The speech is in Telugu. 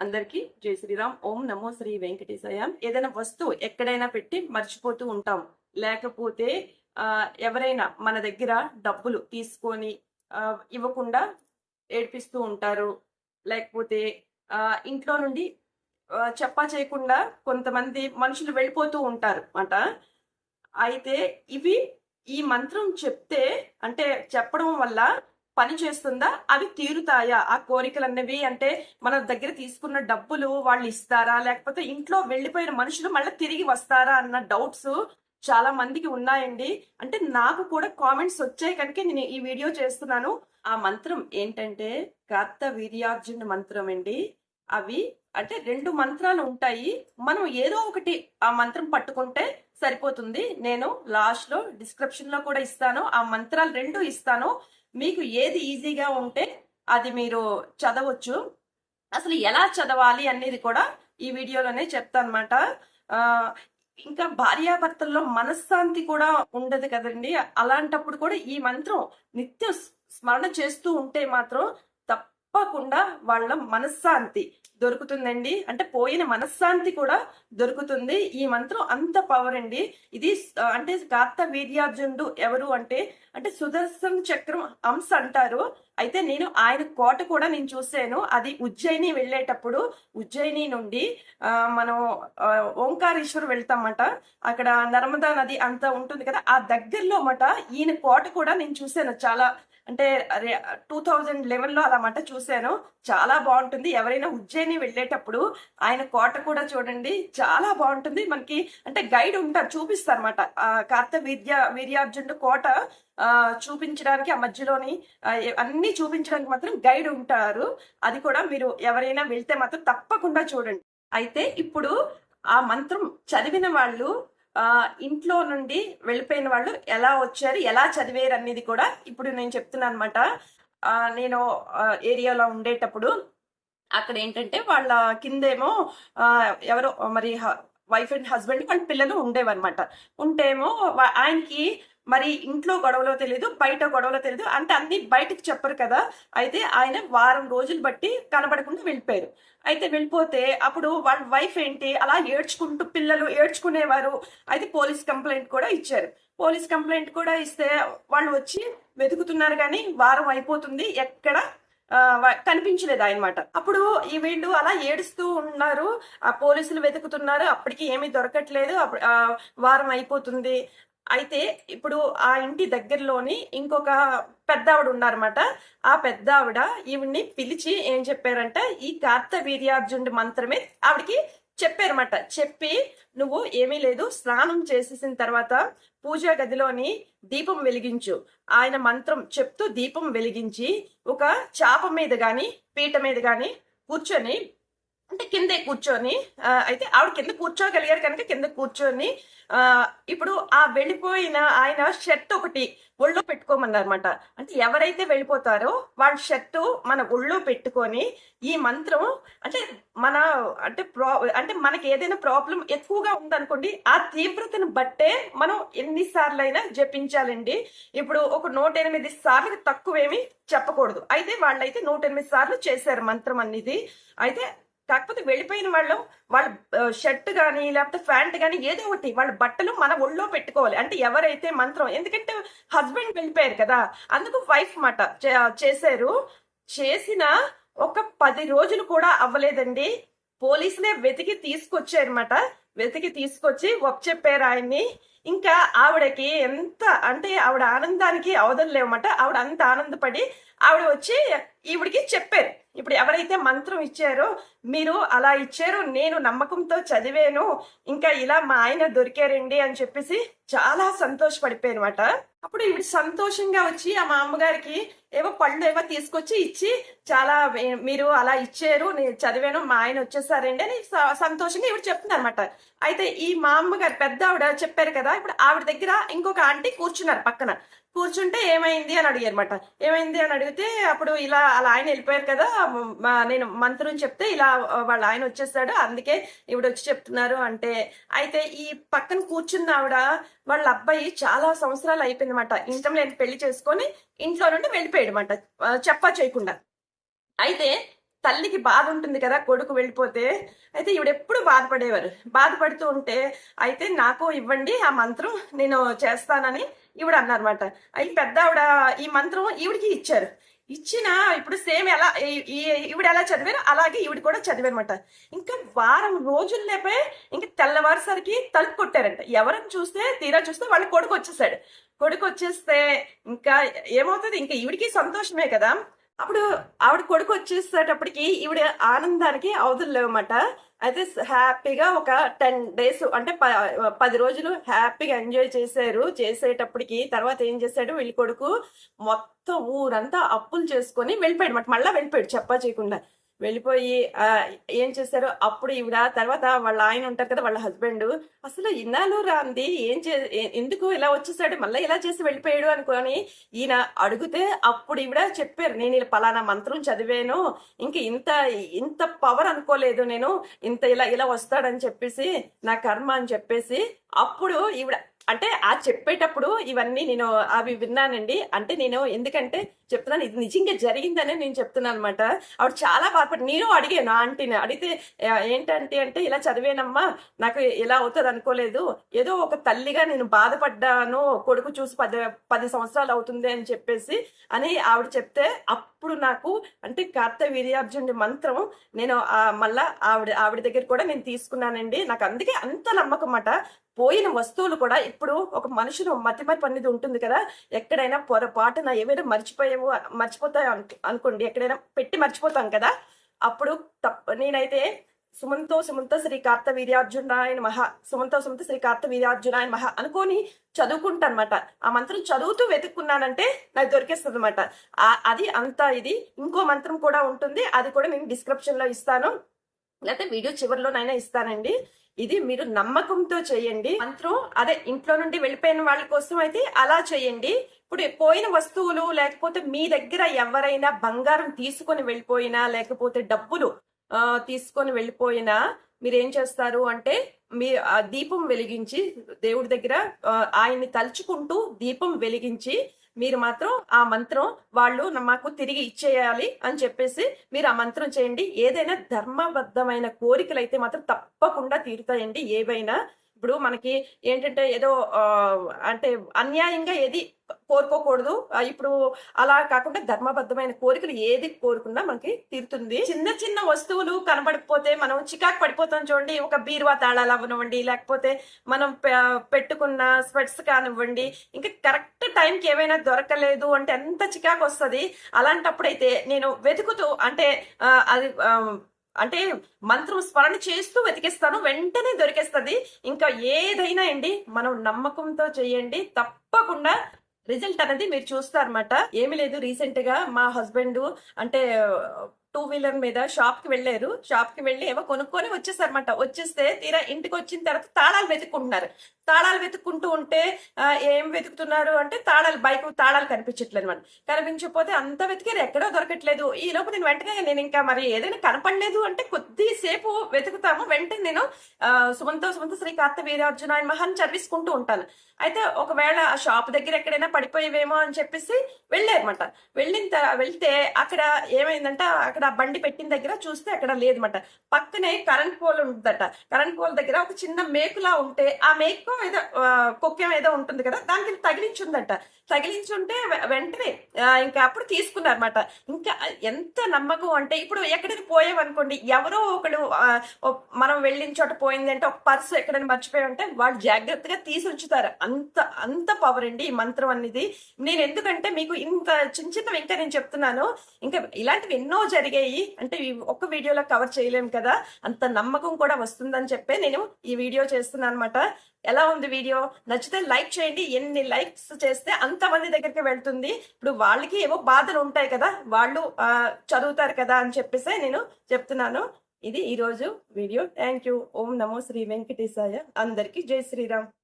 అందరికీ జై శ్రీరామ్. ఓం నమో శ్రీ వెంకటేశాయ. ఏదైనా వస్తువు ఎక్కడైనా పెట్టి మర్చిపోతూ ఉంటాం. లేకపోతే ఎవరైనా మన దగ్గర డబ్బులు తీసుకొని ఇవ్వకుండా ఏడ్పిస్తూ ఉంటారు. లేకపోతే ఇంట్లో నుండి చెప్పా చేయకుండా కొంతమంది మనుషులు వెళ్ళిపోతూ ఉంటారు అన్నమాట. అయితే ఇవి ఈ మంత్రం చెప్తే అంటే చెప్పడం వల్ల పని చేస్తుందా? అవి తీరుతాయా? ఆ కోరికలు అన్నవి అంటే మన దగ్గర తీసుకున్న డబ్బులు వాళ్ళు ఇస్తారా? లేకపోతే ఇంట్లో వెళ్ళిపోయిన మనుషులు మళ్ళీ తిరిగి వస్తారా అన్న డౌట్స్ చాలా మందికి ఉన్నాయండి. అంటే నాకు కూడా కామెంట్స్ వచ్చాయి కనుక నేను ఈ వీడియో చేస్తున్నాను. ఆ మంత్రం ఏంటంటే కర్త వీర్యార్జున మంత్రం అండి. అవి అంటే రెండు మంత్రాలు ఉంటాయి. మనం ఏదో ఒకటి ఆ మంత్రం పట్టుకుంటే సరిపోతుంది. నేను లాస్ట్లో డిస్క్రిప్షన్లో కూడా ఇస్తాను. ఆ మంత్రాలు రెండు ఇస్తాను. మీకు ఏది ఈజీగా ఉంటే అది మీరు చదవచ్చు. అసలు ఎలా చదవాలి అనేది కూడా ఈ వీడియోలోనే చెప్తాను అనమాట ఇంకా భార్యాభర్తల్లో మనశ్శాంతి కూడా ఉండదు కదండి. అలాంటప్పుడు కూడా ఈ మంత్రం నిత్యం స్మరణ చేస్తూ ఉంటే మాత్రం తప్పకుండా వాళ్ళ మనశ్శాంతి దొరుకుతుందండి. అంటే పోయిన మనశ్శాంతి కూడా దొరుకుతుంది. ఈ మంత్రం అంత పవర్ అండి. ఇది అంటే కార్త వీర్యార్జునుడు ఎవరు అంటే అంటే సుదర్శన్ చక్రం అంశ అంటారు. అయితే నేను ఆయన కోట కూడా నేను చూశాను. అది ఉజ్జయిని వెళ్ళేటప్పుడు ఉజ్జయిని నుండి ఆ, మనం ఓంకారేశ్వర్ వెళ్తామట. అక్కడ నర్మదా నది అంతా ఉంటుంది కదా ఆ దగ్గరలో అన్నమాట ఈయన కోట కూడా నేను చూశాను. చాలా అంటే టూ థౌజండ్ లెవెన్లో అలా మాట చూశాను. చాలా బాగుంటుంది. ఎవరైనా ఉజ్జయిని వెళ్ళేటప్పుడు ఆయన కోట కూడా చూడండి. చాలా బాగుంటుంది. మనకి అంటే గైడ్ ఉంటారు చూపిస్తారు అనమాట కార్త వీర్య వీర్యార్జునుడు కోట ఆ, చూపించడానికి ఆ మధ్యలోని అన్ని చూపించడానికి మాత్రం గైడ్ ఉంటారు. అది కూడా మీరు ఎవరైనా వెళ్తే మాత్రం తప్పకుండా చూడండి. అయితే ఇప్పుడు ఆ మంత్రం చదివిన వాళ్ళు ఇంట్లో నుండి వెళ్ళిపోయిన వాళ్ళు ఎలా వచ్చారు ఎలా చదివారు అనేది కూడా ఇప్పుడు నేను చెప్తున్నాను అనమాట నేను ఏరియాలో ఉండేటప్పుడు అక్కడ ఏంటంటే వాళ్ళ కిందేమో ఎవరో మరి వైఫ్ అండ్ హస్బెండ్ వాళ్ళ పిల్లలు ఉండేవన్నమాట. ఉంటేమో ఆయనకి మరి ఇంట్లో గొడవలో తెలియదు బయట గొడవలో తెలియదు అంటే అన్ని బయటకు చెప్పరు కదా. అయితే ఆయన వారం రోజులు బట్టి కనబడకుండా వెళ్ళిపోయారు. అయితే వెళ్ళిపోతే అప్పుడు వాళ్ళ వైఫ్ ఏంటి? అలా ఏడ్చుకుంటూ పిల్లలు ఏడ్చుకునేవారు. అయితే పోలీస్ కంప్లైంట్ కూడా ఇచ్చారు. పోలీస్ కంప్లైంట్ కూడా ఇస్తే వాళ్ళు వచ్చి వెతుకుతున్నారు కానీ వారం అయిపోతుంది. ఎక్కడ కనిపించలేదు అనమాట అప్పుడు ఈ వీళ్ళు అలా ఏడుస్తూ ఉన్నారు. ఆ పోలీసులు వెతుకుతున్నారు. అప్పటికి ఏమీ దొరకట్లేదు. అప్పుడు వారం అయిపోతుంది. అయితే ఇప్పుడు ఆ ఇంటి దగ్గరలోని ఇంకొక పెద్ద ఆవిడ ఉన్నారన్నమాట ఆ పెద్ద ఆవిడ ఈవిడ్ని పిలిచి ఏం చెప్పారంటే ఈ కార్త వీర్యార్జునుడి మంత్రమే ఆవిడకి చెప్పారన్నమాట. చెప్పి నువ్వు ఏమీ లేదు స్నానం చేసేసిన తర్వాత పూజా గదిలోని దీపం వెలిగించు. ఆయన మంత్రం చెప్తూ దీపం వెలిగించి ఒక చాప మీద కానీ పీట మీద కానీ కూర్చొని అంటే కిందే కూర్చొని అయితే ఆవిడ కింద కూర్చోగలిగారు కనుక కింద కూర్చొని ఆ ఇప్పుడు ఆ వెళ్ళిపోయిన ఆయన షర్ట్ ఒకటి ఒళ్ళో పెట్టుకోమన్నారన్నమాట. అంటే ఎవరైతే వెళ్ళిపోతారో వాళ్ళ షర్టు మన ఒళ్ళో పెట్టుకొని ఈ మంత్రం అంటే మన అంటే ప్రా అంటే మనకి ఏదైనా ప్రాబ్లం ఎక్కువగా ఉందనుకోండి ఆ తీవ్రతను బట్టే మనం ఎన్నిసార్లు అయినా జపించాలండి. ఇప్పుడు ఒక నూట ఎనిమిది సార్లు తక్కువేమి చెప్పకూడదు. అయితే వాళ్ళైతే నూట ఎనిమిది సార్లు చేశారు మంత్రం అనేది. అయితే కాకపోతే వెళ్ళిపోయిన వాళ్ళు వాళ్ళ షర్ట్ కానీ లేకపోతే ప్యాంట్ కానీ ఏదో ఒకటి వాళ్ళ బట్టలు మన ఒళ్ళో పెట్టుకోవాలి. అంటే ఎవరైతే మంత్రం ఎందుకంటే హస్బెండ్ వెళ్ళిపోయారు కదా అందుకు వైఫ్ మాట చేశారు. చేసిన ఒక పది రోజులు కూడా అవ్వలేదండి. పోలీసులే వెతికి తీసుకొచ్చారన్నమాట. వెతికి తీసుకొచ్చి చెప్పారు ఆయన్ని. ఇంకా ఆవిడకి ఎంత అంటే ఆవిడ ఆనందానికి అవదలేమట ఆవిడ అంత ఆనందపడి ఆవిడ వచ్చి ఈవిడికి చెప్పారు. ఇప్పుడు ఎవరైతే మంత్రం ఇచ్చారో మీరు అలా ఇచ్చారు నేను నమ్మకంతో చదివాను ఇంకా ఇలా మా ఆయన దొరికారండి అని చెప్పేసి చాలా సంతోషపడిపోయాను అనమాట అప్పుడు ఈవిడ సంతోషంగా వచ్చి ఆ మా అమ్మగారికి ఏవో పళ్ళు ఏవో తీసుకొచ్చి ఇచ్చి చాలా మీరు అలా ఇచ్చారు నేను చదివాను మా ఆయన వచ్చేసారండి అని స- సంతోషంగా ఈవిడ చెప్తుంది అనమాట అయితే ఈ మా అమ్మగారు పెద్ద ఆవిడ చెప్పారు కదా ఇప్పుడు ఆవిడ దగ్గర ఇంకొక ఆంటీ కూర్చున్నారు పక్కన. కూర్చుంటే ఏమైంది అని అడిగారు అనమాట ఏమైంది అని అడిగితే అప్పుడు ఇలా అలా ఆయన వెళ్ళిపోయారు కదా నేను మంత్రం చెప్తే ఇలా వాళ్ళ ఆయన వచ్చేసాడు అందుకే ఇవిడ వచ్చి చెప్తున్నారు అంటే అయితే ఈ పక్కన కూర్చున్న ఆవిడ వాళ్ళ అబ్బాయి చాలా సంవత్సరాలు అయిపోయిందన్నమాట. ఇంట్లో నేను పెళ్ళి చేసుకొని ఇంట్లో నుండి వెళ్ళిపోయాడు అనమాట చెప్పా చేయకుండా. అయితే తల్లికి బాధ ఉంటుంది కదా కొడుకు వెళ్ళిపోతే అయితే ఈవిడ ఎప్పుడు బాధపడేవారు. బాధపడుతూ ఉంటే అయితే నాకు ఇవ్వండి ఆ మంత్రం నేను చేస్తానని ఈవిడ అన్నారన్నమాట అయితే పెద్ద ఆవిడ ఈ మంత్రం ఈవిడికి ఇచ్చారు. ఇచ్చిన ఇప్పుడు సేమ్ ఎలా ఈ- ఈవిడ ఎలా చదివారు అలాగే ఈవిడ కూడా చదివారనమాట ఇంకా వారం రోజుల్లోపే ఇంకా తెల్లవారుసరికి తలుపు కొట్టారంట. ఎవరిని చూస్తే తీరా చూస్తే వాళ్ళ కొడుకు వచ్చేసాడు. కొడుకు వచ్చేస్తే ఇంకా ఏమవుతుంది? ఇంకా ఈవిడికి సంతోషమే కదా. అప్పుడు ఆవిడ కొడుకు వచ్చేసేటప్పటికి ఈవిడ ఆనందానికి అవధులు లేవన్నమాట. అయితే హ్యాపీగా ఒక టెన్ డేస్ అంటే ప- పది రోజులు హ్యాపీగా ఎంజాయ్ చేశారు. చేసేటప్పటికి తర్వాత ఏం చేశాడు వీళ్ళ కొడుకు మొత్తం ఊరంతా అప్పులు చేసుకొని వెళ్ళిపోయాడు అనమాట మళ్ళీ వెళ్ళిపోయాడు చెప్పా చేయకుండా. వెళ్ళిపోయి ఏం చేశారు అప్పుడు ఈవిడ తర్వాత వాళ్ళ ఆయన ఉంటారు కదా వాళ్ళ హస్బెండ్ అసలు ఇన్నాళ్ళు రాంది ఏం చే ఎందుకు ఇలా వచ్చేసాడు మళ్ళీ ఇలా చేసి వెళ్ళిపోయాడు అనుకొని ఈయన అడిగితే అప్పుడు ఈవిడ చెప్పారు నేను ఇలా పలానా మంత్రం చదివాను ఇంక ఇంత ఇంత పవర్ అనుకోలేదు నేను ఇంత ఇలా ఇలా వస్తాడని చెప్పేసి నా కర్మ అని చెప్పేసి అప్పుడు ఈవిడ అంటే ఆ చెప్పేటప్పుడు ఇవన్నీ నేను అవి విన్నానండి. అంటే నేను ఎందుకంటే చెప్తున్నాను ఇది నిజంగా జరిగిందనే నేను చెప్తున్నాను అనమాట ఆవిడ చాలా బాధపడి నేను అడిగాను ఆంటీని. అడిగితే ఏంటంటే అంటే ఇలా చదివానమ్మా నాకు ఇలా అవుతుంది అనుకోలేదు. ఏదో ఒక తల్లిగా నేను బాధపడ్డాను కొడుకు చూసి పది పది సంవత్సరాలు అవుతుంది అని చెప్పేసి అని ఆవిడ చెప్తే అప్పుడు నాకు అంటే కార్త వీర్యార్జునుడి మంత్రం నేను మళ్ళా ఆవిడ ఆవిడ దగ్గర కూడా నేను తీసుకున్నానండి. నాకు అందుకే అంత నమ్మకం అన్నమాట. పోయిన వస్తువులు కూడా ఇప్పుడు ఒక మనుషులు మతిమరపు అనేది ఉంటుంది కదా. ఎక్కడైనా పొరపాటున ఏమైనా మర్చిపోయాము మర్చిపోతాయి అను- అనుకోండి. ఎక్కడైనా పెట్టి మర్చిపోతాం కదా. అప్పుడు తప్ప నేనైతే సుమంతో సుమంత శ్రీ కార్త వీర్యార్జునాయన మహా సుమంతో సుమంత శ్రీ కార్త వీర్యార్జునాయన మహా అనుకొని చదువుకుంటా అనమాట ఆ మంత్రం చదువుతూ వెతుక్కున్నానంటే నాకు దొరికేస్తుంది అనమాట అది అంతా ఇది. ఇంకో మంత్రం కూడా ఉంటుంది. అది కూడా నేను డిస్క్రిప్షన్లో ఇస్తాను. లేకపోతే వీడియో చివరిలోనైనా ఇస్తానండి. ఇది మీరు నమ్మకంతో చేయండి. మంత్రం అదే ఇంట్లో నుండి వెళ్ళిపోయిన వాళ్ళ కోసం అయితే అలా చేయండి. ఇప్పుడు పోయిన వస్తువులు లేకపోతే మీ దగ్గర ఎవరైనా బంగారం తీసుకొని వెళ్ళిపోయినా లేకపోతే డబ్బులు తీసుకొని వెళ్ళిపోయినా మీరు ఏం చేస్తారు అంటే మీ దీపం వెలిగించి దేవుడి దగ్గర ఆయన్ని తలుచుకుంటూ దీపం వెలిగించి మీరు మాత్రం ఆ మంత్రం వాళ్ళు మాకు తిరిగి ఇచ్చేయాలి అని చెప్పేసి మీరు ఆ మంత్రం చేయండి. ఏదైనా ధర్మబద్ధమైన కోరికలు అయితే మాత్రం తప్పకుండా తీరుతాయండి. ఏవైనా ఇప్పుడు మనకి ఏంటంటే ఏదో అంటే అన్యాయంగా ఏది కోరుకోకూడదు. ఇప్పుడు అలా కాకుండా ధర్మబద్ధమైన కోరికలు ఏది కోరుకున్నా మనకి తీరుతుంది. చిన్న చిన్న వస్తువులు కనబడకపోతే మనం చికాకు పడిపోతాం చూడండి. ఒక బీరువా తాళాలు అవ్వనివ్వండి లేకపోతే మనం పె- పెట్టుకున్న స్వెట్స్ కానివ్వండి. ఇంకా కరెక్ట్ టైంకి ఏమైనా దొరకలేదు అంటే ఎంత చికాకు వస్తుంది. అలాంటప్పుడైతే నేను వెతుకుతూ అంటే అది అంటే మంత్రం స్మరణ చేస్తూ వెతికిస్తాను వెంటనే దొరికేస్తుంది. ఇంకా ఏదైనా అండి మనం నమ్మకంతో చేయండి. తప్పకుండా రిజల్ట్ అనేది మీరు చూస్తారన్నమాట. ఏమీ లేదు రీసెంట్గా మా హస్బెండ్ అంటే టూ వీలర్ మీద షాప్కి వెళ్ళారు. షాప్కి వెళ్ళి ఏమో కొనుక్కొని వచ్చేసారనమాట వచ్చేస్తే తీరా ఇంటికి వచ్చిన తర్వాత తాళాలు వెతుక్కుంటున్నారు. తాళాలు వెతుక్కుంటూ ఉంటే ఏం వెతుకుతున్నారు అంటే తాళాలు బైక్ తాళాలు కనిపించట్లేదు అనమాట కనిపించకపోతే అంత వెతికారు ఎక్కడో దొరకట్లేదు. ఈ లోపు నేను వెంటనే నేను ఇంకా మరి ఏదైనా కనపడలేదు అంటే కొద్దిసేపు వెతుకుతాము. వెంటనే నేను సుమంత సుమంత శ్రీ కార్త వీరార్జున ఆయన మహాన్ చదివిసుకుంటూ ఉంటాను. అయితే ఒకవేళ ఆ షాప్ దగ్గర ఎక్కడైనా పడిపోయేవేమో అని చెప్పేసి వెళ్ళారనమాట వెళ్ళిన త- వెళ్తే అక్కడ ఏమైందంటే అక్కడ ఆ బండి పెట్టిన దగ్గర చూస్తే అక్కడ లేదన్నమాట. పక్కనే కరెంట్ పోల్ ఉంటుందట కరెంట్ పోల్ దగ్గర ఒక చిన్న మేకులా ఉంటే ఆ మేకు ఏదో ఆ, కుక్కెం ఏదో ఉంటుంది కదా దానికి తగిలించుందట. తగిలించుంటే వెంటనే ఇంకా అప్పుడు తీసుకున్నారన్నమాట. ఇంకా ఎంత నమ్మకం అంటే ఇప్పుడు ఎక్కడికి పోయామనుకోండి ఎవరో ఒకడు మనం వెళ్ళిన చోట పోయిందంటే ఒక పర్సు ఎక్కడైనా మర్చిపోయి ఉంటే వాళ్ళు జాగ్రత్తగా తీసి ఉంచుతారు అంత అంత పవర్ అండి ఈ మంత్రం అనేది. నేను ఎందుకంటే మీకు ఇంత చిన్న చిన్నవి ఇంకా నేను చెప్తున్నాను. ఇంకా ఇలాంటివి ఎన్నో జరిగాయి. అంటే ఒక్క వీడియోలో కవర్ చేయలేము కదా. అంత నమ్మకం కూడా వస్తుందని చెప్పే నేను ఈ వీడియో చేస్తున్నాను అనమాట ఎలా ఉంది వీడియో? నచ్చితే లైక్ చేయండి. ఎన్ని లైక్స్ చేస్తే అంతమంది దగ్గరికి వెళ్తుంది. ఇప్పుడు వాళ్ళకి ఏవో బాధలు ఉంటాయి కదా వాళ్ళు చదువుతారు కదా అని చెప్పేసి నేను చెప్తున్నాను. ఇది ఈరోజు వీడియో. Thank you. ఓం నమో శ్రీ వెంకటేశాయ. అందరికీ జై శ్రీరామ్.